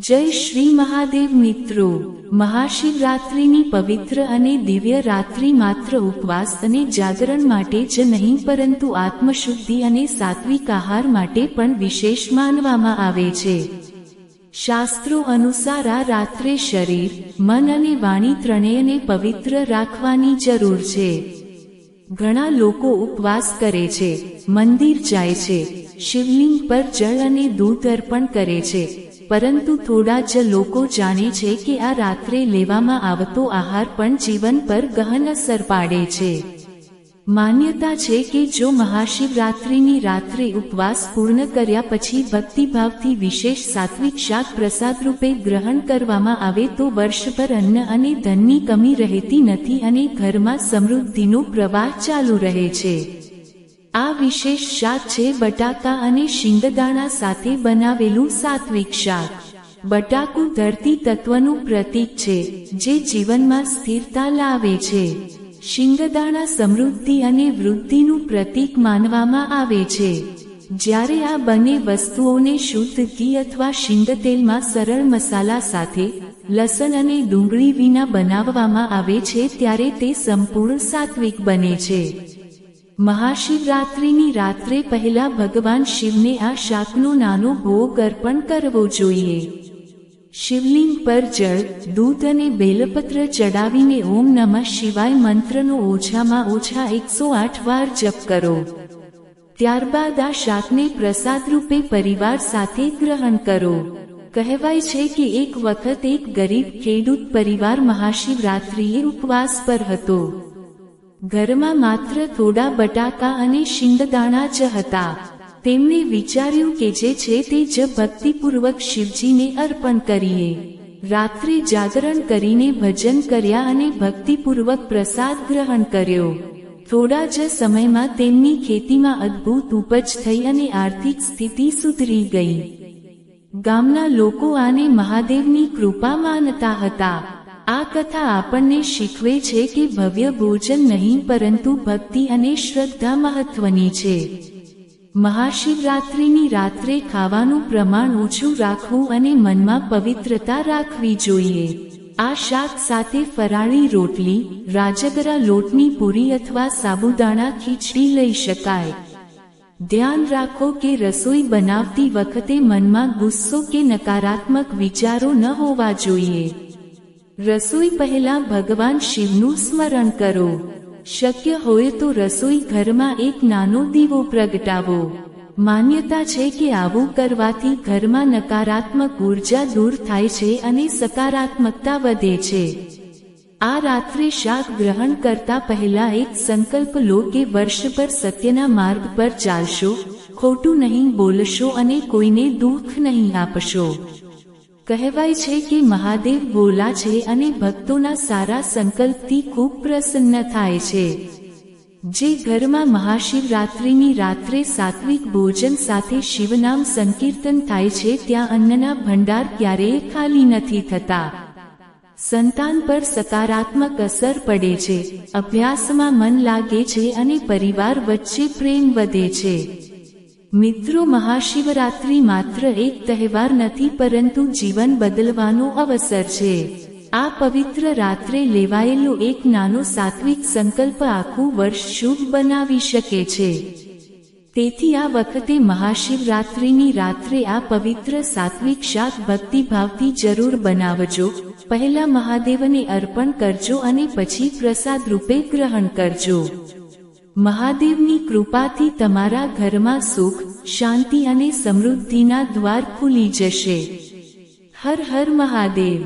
જય શ્રી મહાદેવ મિત્રો. મહાશિવરાત્રિની પવિત્ર અને દિવ્ય રાત્રિ માત્ર ઉપવાસ અને જાગરણ માટે જ નહીં, પરંતુ આત્મશુદ્ધિ અને સાત્વિક આહાર માટે પણ વિશેષ માનવામાં આવે છે. શાસ્ત્રો અનુસાર આ રાત્રે શરીર, મન અને વાણી ત્રણેયને પવિત્ર રાખવાની જરૂર છે. ઘણા લોકો ઉપવાસ કરે છે, મંદિર જાય છે, શિવલિંગ પર જળ અને દૂધ અર્પણ કરે છે. પરંતુ થોડા જ લોકો જાણે છે કે આ રાત્રે લેવામાં આવતો આહાર પણ જીવન પર ગહન અસર પાડે છે. માન્યતા છે કે જો મહાશિવરાત્રિની રાત્રે ઉપવાસ પૂર્ણ કર્યા પછી ભક્તિભાવથી વિશેષ સાત્વિક શાક પ્રસાદ રૂપે ગ્રહણ કરવામાં આવે તો વર્ષભર અન્ન અને ધનની કમી રહેતી નથી અને ઘરમાં સમૃદ્ધિનો પ્રવાહ ચાલુ રહે છે. આ વિશેષ શાક છે બટાકા અને શિંગદાણા સાથે બનાવેલું સાત્વિક શાક. બટાકુ ધરતી તત્વનું પ્રતીક છે, જે જીવનમાં સ્થિરતા લાવે છે. શિંગદાણા સમૃદ્ધિ અને વૃદ્ધિનું પ્રતીક માનવામાં આવે છે. જ્યારે આ બંને વસ્તુઓને શુદ્ધ ઘી અથવા શિંગતેલમાં સરળ મસાલા સાથે, લસણ અને ડુંગળી વિના બનાવવામાં આવે છે, ત્યારે તે સંપૂર્ણ સાત્વિક બને છે. મહાશિવરાત્રિની રાત્રે પહેલા ભગવાન શિવને આ શાકનો નાનો ભોગ અર્પણ કરવો જોઈએ. શિવલિંગ પર જળ, દૂધ અને બેલપત્ર ચડાવીને ઓમ નમઃ શિવાય મંત્રનો ઓછામાં ઓછા એકસો આઠ વાર જપ કરો. ત્યારબાદ આ શાકને પ્રસાદ રૂપે પરિવાર સાથે ગ્રહણ કરો. કહેવાય છે કે એક વખત એક ગરીબ ખેડૂત પરિવાર મહાશિવરાત્રિએ ઉપવાસ પર હતો. ઘરમાં માત્ર થોડા બટાકા અને શિંગદાણા જ હતા. તેમણે વિચાર્યું કે જે છે તે જ ભક્તિપૂર્વક શિવજીને અર્પણ કરીએ. રાત્રે જાગરણ કરીને ભજન કર્યા અને ભક્તિપૂર્વક પ્રસાદ ગ્રહણ કર્યો. થોડા જ સમયમાં તેમની ખેતીમાં અદ્ભુત ઉપજ થઈ અને આર્થિક સ્થિતિ સુધરી ગઈ. ગામના લોકો આને મહાદેવની કૃપા માનતા હતા. આ કથા આપણને શીખવે છે કે ભવ્ય ભોજન નહીં પરંતુ ભક્તિ અને શ્રદ્ધા મહત્વની છે. મહાશિવરાત્રિની રાત્રે ખાવાનું પ્રમાણ ઓછું રાખવું અને મનમાં પવિત્રતા રાખવી જોઈએ. આ શાક સાથે ફરાળી રોટલી, રાજગરા લોટની પૂરી અથવા સાબુદાણા ખીચડી લઈ શકાય. ધ્યાન રાખો કે રસોઈ બનાવતી વખતે મનમાં ગુસ્સો કે નકારાત્મક વિચારો ન હોવા જોઈએ. રસોઈ પહેલા ભગવાન શિવનું સ્મરણ કરો. શક્ય હોય તો રસોઈ ઘરમાં એક નાનો દીવો પ્રગટાવો. માન્યતા છે કે આવું કરવાથી ઘરમાં નકારાત્મક ઊર્જા દૂર થાય છે અને સકારાત્મકતા વધે છે. આ રાત્રે શાક ગ્રહણ કરતા પહેલા એક સંકલ્પ લો કે વર્ષભર સત્યના માર્ગ પર ચાલશો, ખોટું નહીં બોલશો અને કોઈને દુઃખ નહીં આપશો. કહેવાય છે કે મહાદેવ બોલા છે અને ભક્તોના સારા સંકલ્પથી ખૂબ પ્રસન્ન થાય છે. જે ઘરમાં મહાશિવરાત્રિની રાત્રે સાત્વિક ભોજન સાથે શિવનામ સંકીર્તન થાય છે ત્યાં અન્નના ભંડાર ક્યારેય ખાલી નથી થતા. સંતાન પર સકારાત્મક અસર પડે છે, અભ્યાસમાં મન લાગે છે અને પરિવાર વચ્ચે પ્રેમ વધે છે. મિત્રો, મહાશિવરાત્રિ માત્ર એક તહેવાર નથી, પરંતુ જીવન બદલવાનો અવસર છે. આ પવિત્ર રાત્રે લેવાયેલો એક નાનો સાત્વિક સંકલ્પ આખું વર્ષ શુભ બનાવી શકે છે. તેથી આ વખતે મહાશિવરાત્રિની રાત્રે આ પવિત્ર સાત્વિક શાક ભક્તિભાવથી જરૂર બનાવજો. પહેલા મહાદેવને અર્પણ કરજો અને પછી પ્રસાદ રૂપે ગ્રહણ કરજો. મહાદેવની કૃપાથી તમારા ઘરમાં સુખ શાંતિ અને સમૃદ્ધિના દ્વાર ખુલી જશે. હર હર મહાદેવ.